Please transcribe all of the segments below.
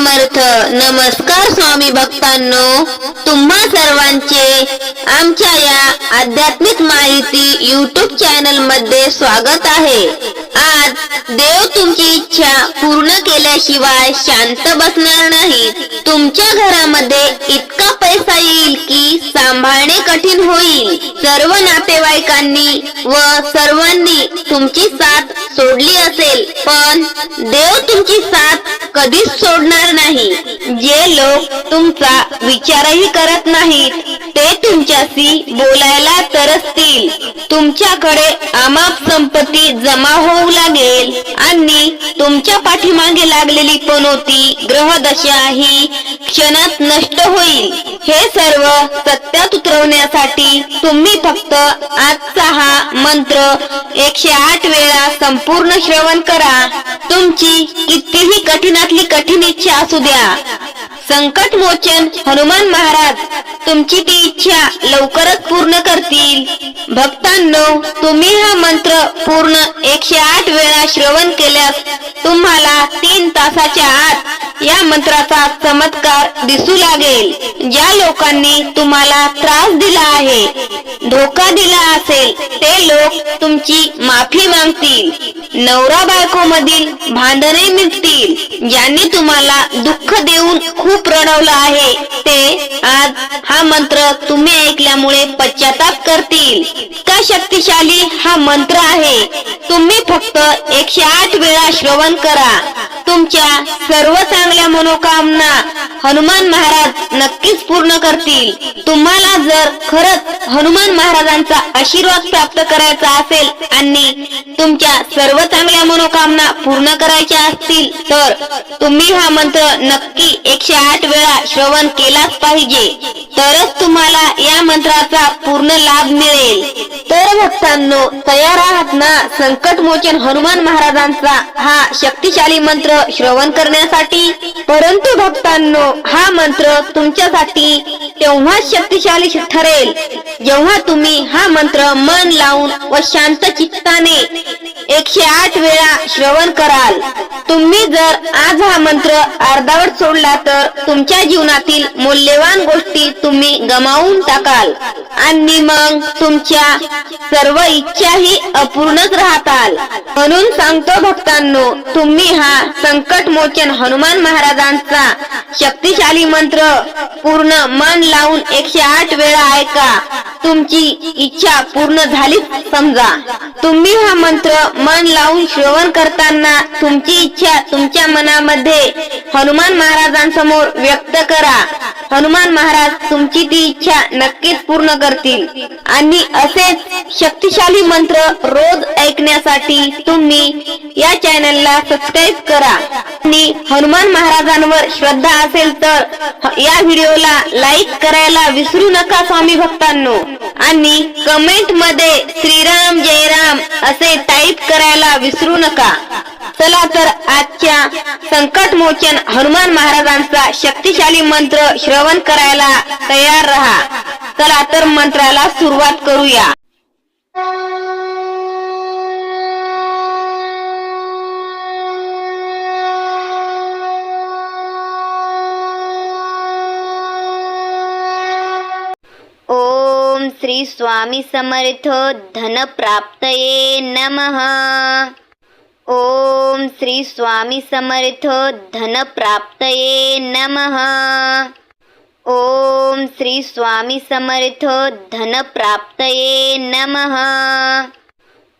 समर्थ. नमस्कार स्वामी भक्तांनो. तुम्हा सर्वांचे आमच्या या आध्यात्मिक माहिती युट्यूब चॅनलमध्ये स्वागत आहे. आज देव तुमची इच्छा पूर्ण केल्याशिवाय शांत बसणार नाही तुमच्या घरामध्ये इतका पैसा येईल की सांभाळणे कठीण होईल. सर्व नातेवाईकांनी व सर्वांनी तुमची साथ सोडली असेल पण देव तुमची साथ कधीच सोडणार नाही. जे लोक तुमचा विचारही करत नाहीत ते तुमच्याशी बोलायला तरसतील. तुमच्याकडे आमाप संपत्ती जमा होऊ लागेल आणि तुमच्या पाठीमागे लागलेली पनोती ग्रहदशा ही क्षणात नष्ट होईल. हे सर्व सत्यात उतरवण्यासाठी तुम्ही फक्त आजचा हा मंत्र एकशे आठ वेळा संपूर्ण श्रवण करा. तुमची कितीही कठीणातली कठीण इच्छा असू द्या. संकट मोचन हनुमान महाराज तुमची ती तुमची इच्छा लवकरच पूर्ण करतील. भक्तांनो तुम्ही हा मंत्र पूर्ण एकशे आठ वेळा श्रवण केल्यास तुम्हाला तीन तासाच्या आत या मंत्राचा चमत्कार दिसू लागेल. ज्या लोकांनी तुम्हाला त्रास दिला आहे धोका दिला असेल ते लोक तुमची माफी मागतील. नवरा बायको मधील भांडणे मिटतील. ज्यांनी तुम्हाला दुःख देऊन खूप रडवलं आहे ते आज हा मंत्र तुम्ही ऐकल्यामुळे पश्चाताप करतील. का शक्तिशाली हा मंत्र आहे? तुम्ही फक्त एकशे आठ वेळा श्रवण करा. तुमच्या सर्व चांगल्या मनोकामना हनुमान महाराज नक्कीच पूर्ण करतील. तुम्हाला जर खरंच हनुमान महाराजांचा आशीर्वाद प्राप्त करायचा असेल आणि तुमच्या सर्व चांगल्या मनोकामना पूर्ण करायच्या असतील तर तुम्ही हा मंत्र नक्की एकशे आठ वेळा श्रवण केलाच पाहिजे. तरच तुम्हाला तुम्हाला या मंत्राचा पूर्ण लाभ मिळेल. तर भक्तांनो तयार आहात ना? संकट मोचन हनुमान महाराजांचा हा शक्तिशाली मंत्र श्रवण करण्यासाठी? परंतु भक्तांनो हा मंत्र तुमच्यासाठी तेव्हा शक्तिशाली ठरेल जेव्हा तुम्ही हा मंत्र मन लावून व शांत चित्ताने एकशे आठ वेळा श्रवण कराल. तुम्ही जर आज हा मंत्र अर्धावट सोडला तर तुमच्या जीवनातील मौल्यवान गोष्टी तुम्ही गमावून टाकाल. आणि मग तुमच्या सर्व इच्छाही अपूर्णच राहताल म्हणून सांगतो भक्तांनो तुम्ही हा संकट मोचन हनुमान महाराजांचा शक्तिशाली मंत्र पूर्ण मन लावून एकशे आठ वेळा ऐका. तुमची इच्छा पूर्ण झालीच समजा. तुम्ही हा मंत्र मन लावून श्रवण करताना तुमची इच्छा तुमच्या मनामध्ये हनुमान महाराजांसमोर व्यक्त करा. हनुमान महाराज तुमची ती इच्छा नक्कीच पूर्ण करतील. आणि असेच शक्तिशाली मंत्र रोज ऐकण्यासाठी तुम्ही या चॅनलला सबस्क्राईब करा. आणि हनुमान महाराजांवर श्रद्धा असेल तर या व्हिडिओला लाईक करायला विसरू नका स्वामी भक्तांनो. आणि कमेंटमध्ये श्रीराम जयराम असे टाईप करायला विसरू नका. चला तर आजच्या संकट मोचन हनुमान महाराजांचा शक्तिशाली मंत्र श्रवण करायला तयार राहा. चला तर मंत्राला सुरुवात करूया. ओम श्री स्वामी समर्थ धन प्राप्तये नमः. ओम श्री स्वामी समर्थ धन प्राप्त नमः। ओम श्री स्वामी समर्थ धन प्राप्त नमः।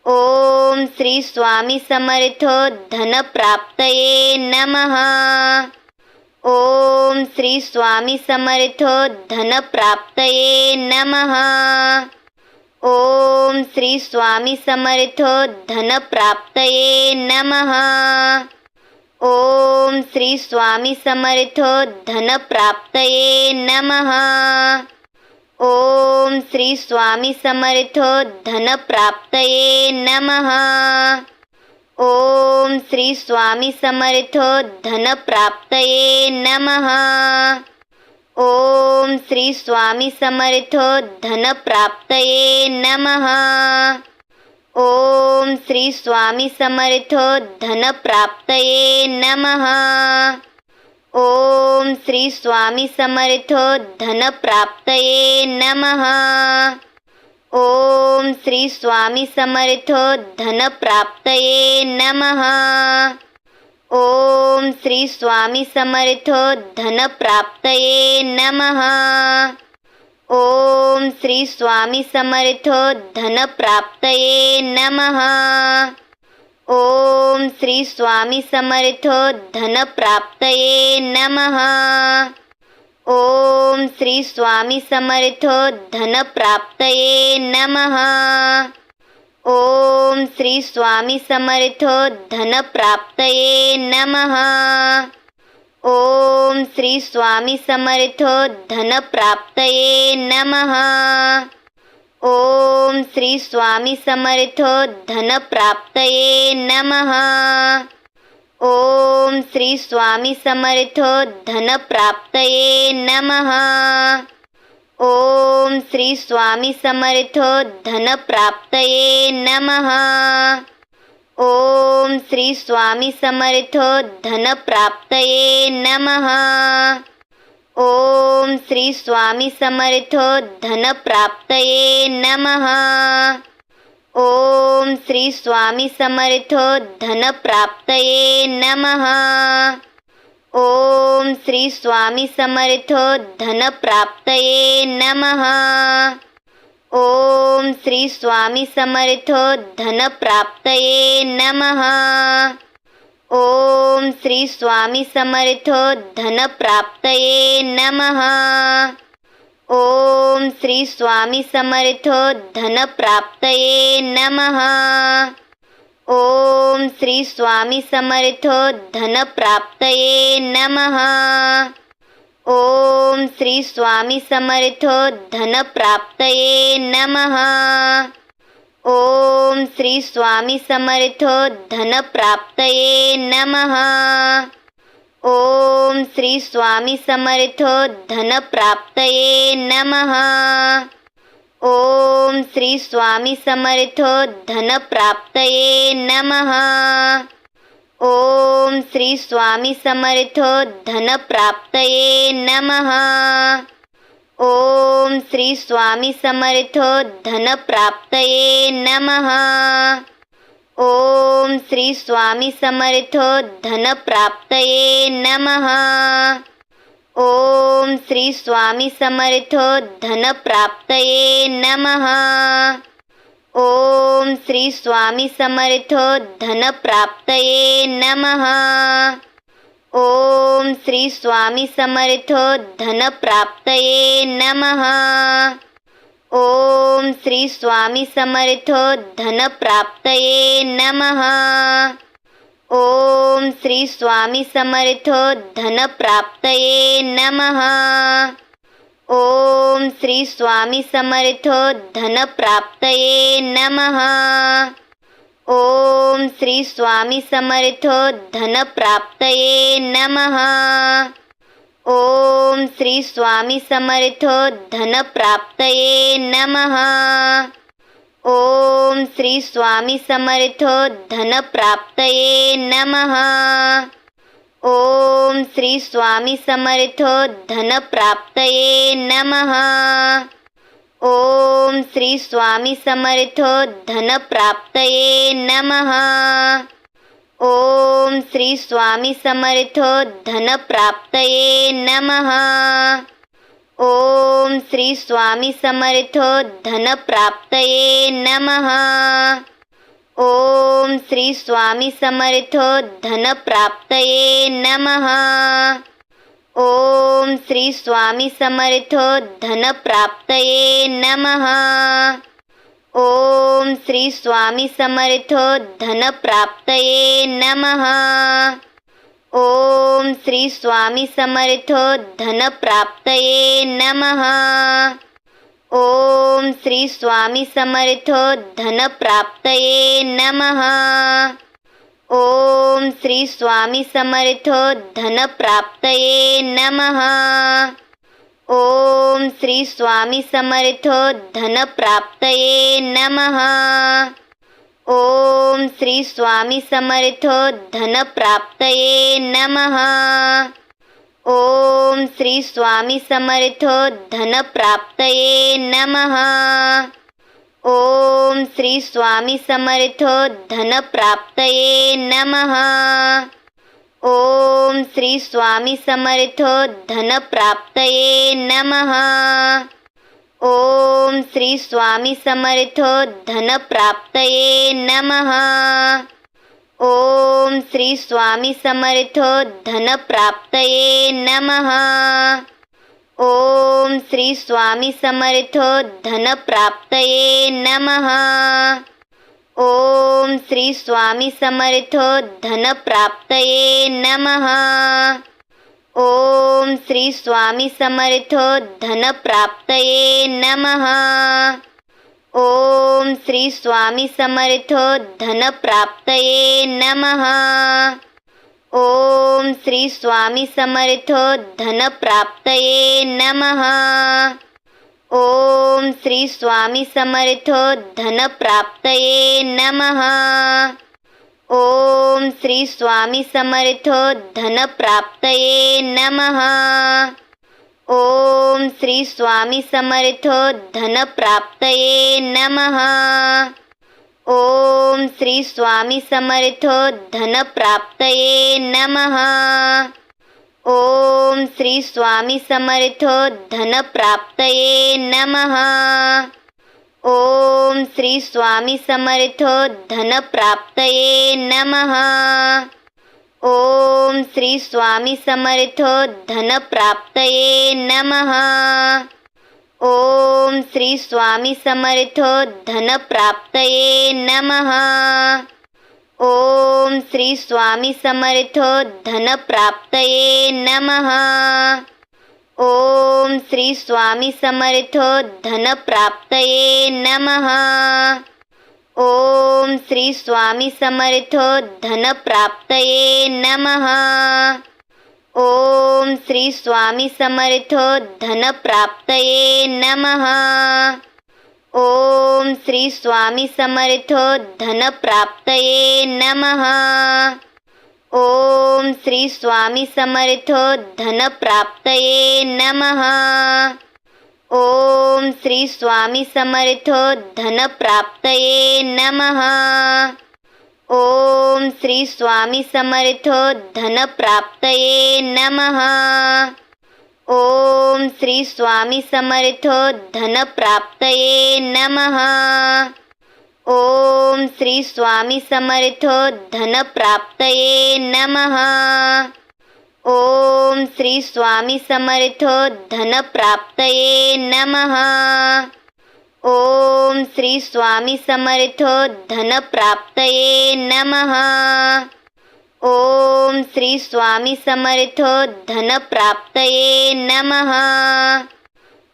ओम श्री स्वामी समर्थ धन प्राप्त नमः। ओम श्री स्वामी समर्थ धन प्राप्त नमः। ओम श्री स्वामी समर्थ धन प्राप्तये नमः। ओम श्री स्वामी समर्थ धन प्राप्त नमः। ओम श्री स्वामी समर्थ धन प्राप्त नमः। ओम श्री स्वामी समर्थ धन प्राप्त नमः। ओम श्री स्वामी समर्थ धन प्राप्त नमः। ओम श्री स्वामी समर्थ धनप्राप्तये नमः। ओम श्री स्वामी समर्थ धनप्राप्तये नमः। ओम श्री स्वामी समर्थ प्राप्त नमः। ओम श्री स्वामी समर्थ धनप्राप्तये नमः। ओम श्री स्वामी समर्थ धनप्राप्तये नमः। ओम श्री स्वामी समर्थ धनप्राप्तये नमः। ओम श्री स्वामी समर्थ धनप्राप्तये नमः। ओम श्री स्वामी समर्थ धनप्राप्तये नमः। ओम श्री स्वामी समर्थ धनप्राप्तये नमः। ओम श्री स्वामी समर्थ धनप्राप्तये नमः। ओम श्री स्वामी समर्थ प्राप्त नमः। ओम श्री स्वामी समर्थ धनप्राप्तये नमः। ओम श्री स्वामी समर्थ धनप्राप्तये नमः। ओम श्री स्वामी समर्थ धनप्राप्तये नमः। ओम श्री स्वामी समर्थ धनप्राप्तये नमः। ओम श्री स्वामी समर्थ धनप्राप्तये नमः। ओम श्री स्वामी समर्थ धनप्राप्तये नमः। ओम श्री स्वामी समर्थ धनप्राप्तये नमः। ओम श्री स्वामी समर्थ प्राप्त नमः। ओम श्री स्वामी समर्थ धनप्राप्तये नमः। ओम श्री स्वामी समर्थ धनप्राप्तये नमः। ओम श्री स्वामी समर्थ धनप्राप्तये नमः। ओम श्री स्वामी समर्थ प्राप्त नमः। ओम श्री स्वामी समर्थ धनप्राप्तये नमः। ओम श्री स्वामी समर्थ धनप्राप्तये नमः। ओम श्री स्वामी समर्थ प्राप्त नमः। ओम श्री स्वामी समर्थ प्राप्त नमः। ओम श्री स्वामी समर्थ धनप्राप्तये नमः। ओम श्री स्वामी समर्थ धनप्राप्तये नमः। ओम श्री स्वामी समर्थ प्राप्त नमः। ओम श्री स्वामी समर्थ प्राप्त नमः। ओम श्री स्वामी समर्थ धनप्राप्तये नमः। ओम श्री स्वामी समर्थ धनप्राप्तये नमः। ओम श्री स्वामी समर्थ धनप्राप्तये नमः। ओम श्री स्वामी समर्थ धन धनप्राप्तये नमः। ओम श्री स्वामी समर्थ धनप्राप्तये नमः। ओम श्री स्वामी समर्थ धनप्राप्तये नमः। ओम श्री स्वामी समर्थ धनप्राप्तये नमः। ओम श्री स्वामी समर्थ, धन प्राप्त नमः। ओम श्री स्वामी समर्थ धन प्राप्त नमः। ओम श्री स्वामी समर्थ धन प्राप्त नमः। ओम श्री स्वामी समर्थ धन प्राप्त नमः। ओम श्री स्वामी समर्थ धन प्राप्त नमः। ओम श्री स्वामी समर्थ धनप्राप्तये नमः। ओम श्री स्वामी समर्थ धनप्राप्तये नमः। ओम श्री स्वामी समर्थ धनप्राप्तये नमः। ओम श्री स्वामी समर्थ प्राप्त नमः। ओम श्री स्वामी समर्थ धन प्राप्तये नमः। ओम श्री स्वामी समर्थ धन प्राप्तये नमः। ओम श्री स्वामी समर्थ धन प्राप्तये नमः। ओम श्री स्वामी समर्थ धन प्राप्तये नमः। ओम श्री स्वामी समर्थो धनप्राप्तये नमः। ओम श्री स्वामी समर्थो धनप्राप्तये नमः। ओम श्री स्वामी समर्थो प्राप्त नमः। ओम श्री स्वामी समर्थो धनप्राप्तये नमः। ओम श्री स्वामी समर्थ धन प्राप्तये नमः। ओम श्री स्वामी समर्थ धन प्राप्तये नमः। ओम श्री स्वामी समर्थ धन प्राप्तये नमः। ओम श्री स्वामी समर्थ धन प्राप्तये नमः। ओम श्री स्वामी समर्थ धन प्राप्तये नमः। ओम श्री स्वामी समर्थ धन प्राप्तये नमः। ओम श्री स्वामी समर्थ धन प्राप्तये नमः। ओम श्री स्वामी समर्थ धन प्राप्तये नमः। ओम श्री स्वामी समर्थ धन प्राप्तये नमः। ओम श्री स्वामी समर्थ धन प्राप्तये नमः। ओम श्री स्वामी समर्थ धन प्राप्तये नमः। ओम श्री स्वामी समर्थ धन प्राप्तये नमः। ओम श्री स्वामी समर्थ धन प्राप्त नमः। ओम श्री स्वामी समर्थ धन प्राप्त नमः। ओम श्री स्वामी समर्थ धन प्राप्त नमः। ओम श्री स्वामी समर्थ धन प्राप्त नमः। ओम श्री स्वामी समर्थ धन प्राप्त नमः। ओम श्री स्वामी समर्थ धन प्राप्त नमः। ओम श्री स्वामी समर्थ धन प्राप्त नमः। ओम श्री स्वामी समर्थ धन प्राप्त नमः। ओम श्री स्वामी समर्थ धन प्राप्त नमः। ओम श्री स्वामी समर्थ धन प्राप्त नमः। ओम श्री स्वामी समर्थ धन प्राप्त नमः। ओम श्री स्वामी समर्थ धन प्राप्त नमः।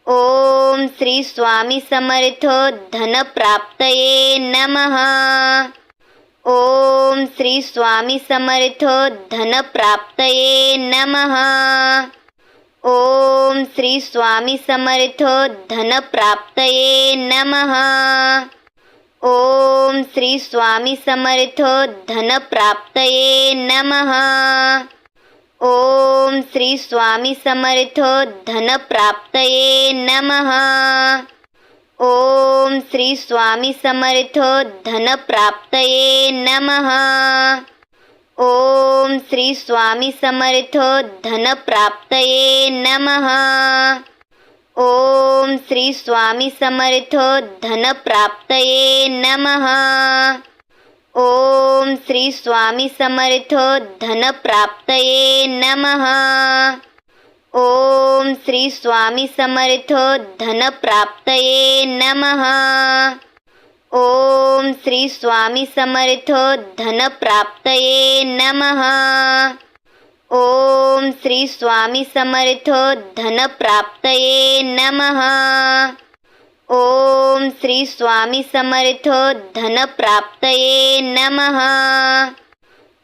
ओम श्री स्वामी समर्थो धन प्राप्त नम। ओम श्री स्वामी समर्थो धन प्राप्त नम। ओम श्री स्वामी समर्थो धन प्राप्त नम। ओम श्री स्वामी समर्थो प्राप्त नम। धन प्राप्तये नमः। ओम श्री स्वामी समर्थ धन प्राप्तये नमः। ओम श्री स्वामी समर्थ धन प्राप्तये नमः। ओम श्री स्वामी समर्थ धन प्राप्तये नमः। ओम श्री स्वामी समर्थ धन प्राप्त नमः। ओम श्री स्वामी समर्थ धन प्राप्त नमः। ओम श्री स्वामी समर्थ धन प्राप्त नमः। ओम श्री स्वामी समर्थ धन प्राप्तये नमः। ओम श्री स्वामी समर्थ धन प्राप्त नमः।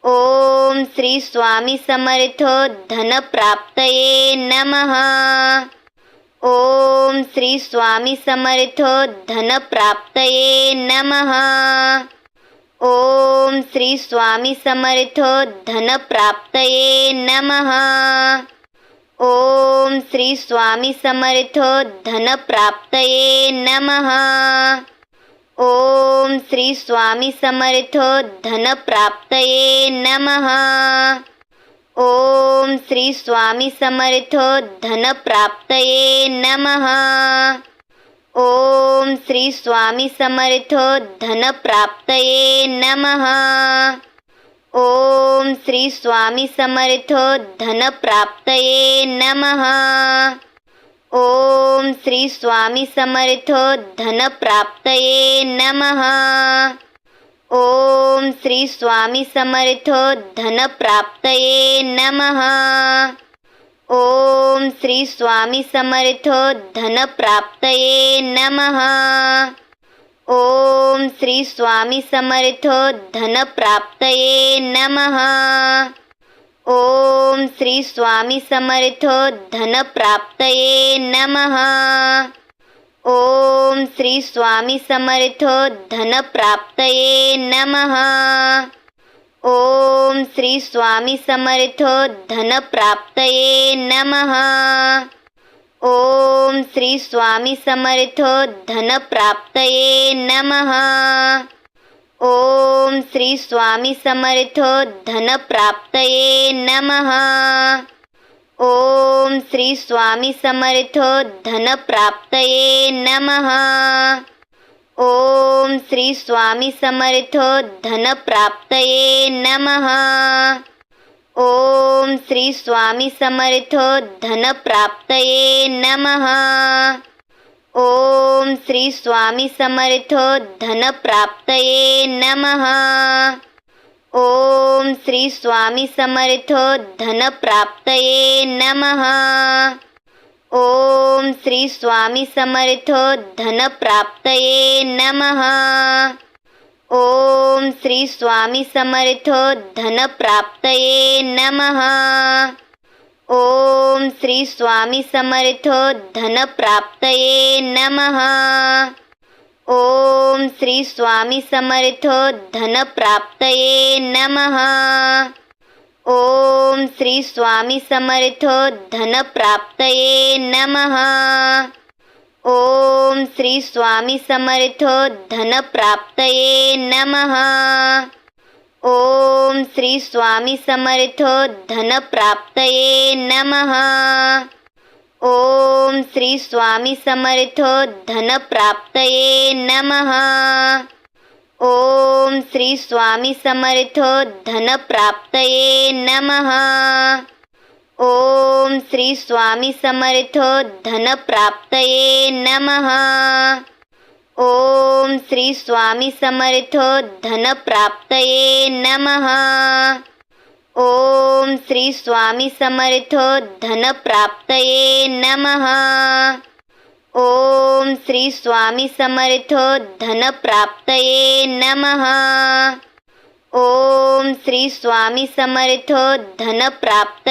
ओम श्री स्वामी समर्थ धन प्राप्त नमः। ओम श्री स्वामी समर्थ धन प्राप्त नमः। ओम श्री स्वामी समर्थ धन प्राप्त नमः। ओम श्री स्वामी समर्थ धन प्राप्तये नमः। ओम श्री स्वामी समर्थ धन प्राप्तये नमः। ओम श्री स्वामी समर्थ धन प्राप्तये नमः। ओम श्री स्वामी समर्थ धन प्राप्तये नमः। ओम श्री स्वामी समर्थ धन प्राप्त नमः। ओम श्री स्वामी समर्थ धन प्राप्त नमः। ओम श्री स्वामी समर्थ धन प्राप्त नमः। ओम श्री स्वामी समर्थ धन प्राप्त नमः। ओम श्री स्वामी समर्थ धन प्राप्तये नमः। ओम श्री स्वामी समर्थ धन प्राप्तये नमः। ओम श्री स्वामी समर्थ धन प्राप्तये नमः। ओम श्री स्वामी समर्थ धन प्राप्तये नमः। ओम श्री स्वामी समर्थ धन प्राप्त नमः। ओम श्री स्वामी समर्थ धन प्राप्त नमः। ओम श्री स्वामी समर्थ धन प्राप्त नमः। ओम श्री स्वामी समर्थ धन प्राप्तये नमः। ओम श्री स्वामी समर्थ, धन प्राप्त नमः। ओम श्री स्वामी समर्थ, धन प्राप्त नमः। ओम श्री स्वामी समर्थ, धन प्राप्त नमः। ओम श्री स्वामी समर्थ, धन प्राप्त नमः। ओम श्री स्वामी समर्थ धन प्राप्त नमः। ओम श्री स्वामी समर्थ धन प्राप्त नमः। ओम श्री स्वामी समर्थ धन प्राप्त नमः। ओम श्री स्वामी समर्थ धन प्राप्त नमः। ओम श्री स्वामी समर्थ धन प्राप्तये नमः। ओम श्री स्वामी समर्थ धन प्राप्त नमः। ओम श्री स्वामी समर्थ धन प्राप्त नमः। ओम श्री स्वामी समर्थ धन प्राप्त नमः। ओम श्री स्वामी समर्थ धन प्राप्त नमः। ओम श्री स्वामी समर्थ धन प्राप्त नमः। ओम श्री स्वामी समर्थ धन प्राप्त नमः। ओम श्री स्वामी समर्थ धन प्राप्त नमः। ओम श्री स्वामी समर्थो धन प्राप्त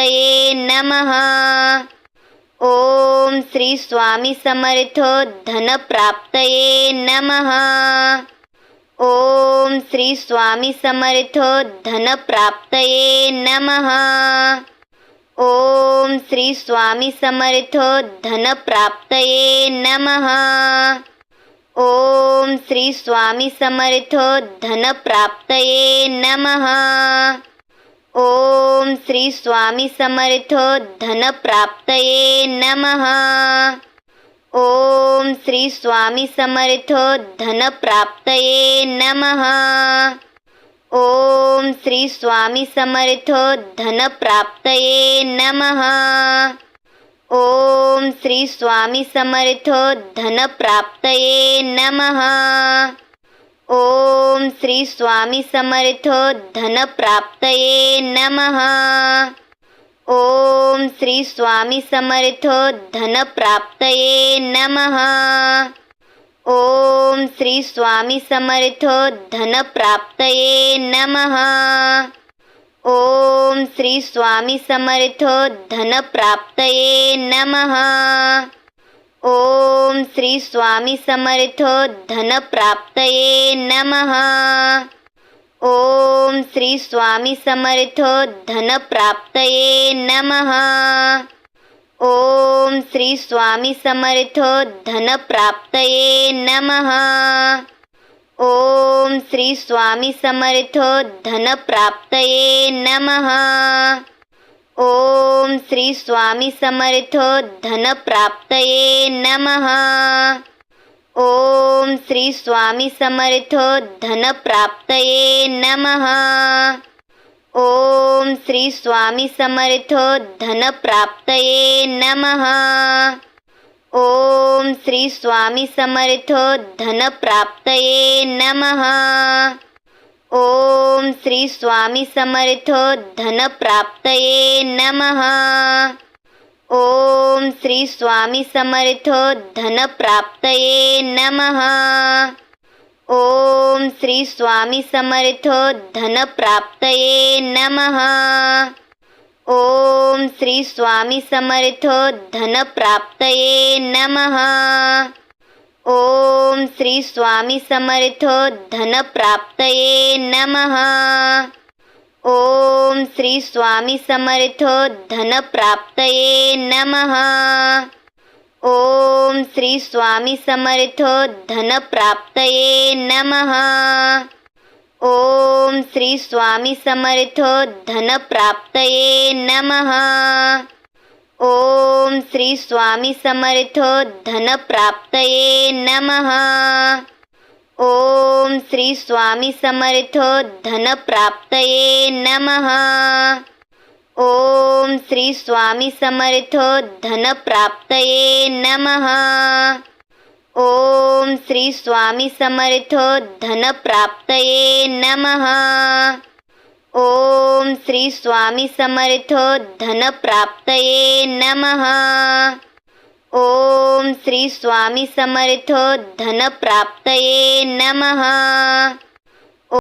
नम। ओम श्री स्वामी समर्थो धन प्राप्त नम। ओम श्री स्वामी समर्थो धन प्राप्त नम। ओम श्री स्वामी समर्थो प्राप्त नम। ओम श्री स्वामी समर्थ धन प्राप्त नमः। ओम श्री स्वामी समर्थ धन प्राप्त नमः। ओम श्री स्वामी समर्थ धन प्राप्त नमः। ओम श्री स्वामी समर्थ धन प्राप्त नमः। ओम श्री स्वामी समर्थ धन प्राप्तये नमः। ओम श्री स्वामी समर्थ धन प्राप्तये नमः। ओम श्री स्वामी समर्थ धन प्राप्तये नमः। ओम श्री स्वामी समर्थ धन प्राप्तये नमः। ओम श्री स्वामी समर्थ धन प्राप्त नमः। ओम श्री स्वामी समर्थ धन प्राप्त नमः। ओम श्री स्वामी समर्थ धन प्राप्त नमः। ओम श्री स्वामी समर्थ धन प्राप्त नमः। ओम श्री स्वामी समर्थो धन प्राप्त नमः। ओम श्री स्वामी समर्थ धन प्राप्त नमः। ओम श्री स्वामी समर्थो धन प्राप्त नमः। ओम श्री स्वामी समर्थो धन प्राप्त नमः। ओम श्री स्वामी समर्थ धन प्राप्त नमः। ओम श्री स्वामी समर्थ धन प्राप्त नमः। ओम श्री स्वामी समर्थ धन प्राप्त नमः। ओम श्री स्वामी समर्थो धन प्राप्त नमः। ओम श्री स्वामी समर्थ धन प्राप्त नम। ओम श्री स्वामी समर्थ धन प्राप्त नम। ओम श्री स्वामी समर्थ धन प्राप्त नम। ओम श्री स्वामी समर्थ धन प्राप्त नम। ओम श्री स्वामी समर्थो धन प्राप्त नम। ओम श्री स्वामी समर्थो धन प्राप्त नम। ओम श्री स्वामी समर्थो धन प्राप्त नम। ओम श्री स्वामी समर्थ धन प्राप्त नम। ओम श्री स्वामी समर्थ धन प्राप्त नमः। ओम श्री स्वामी समर्थ धन प्राप्त नमः। ओम श्री स्वामी समर्थ धन प्राप्त नमः।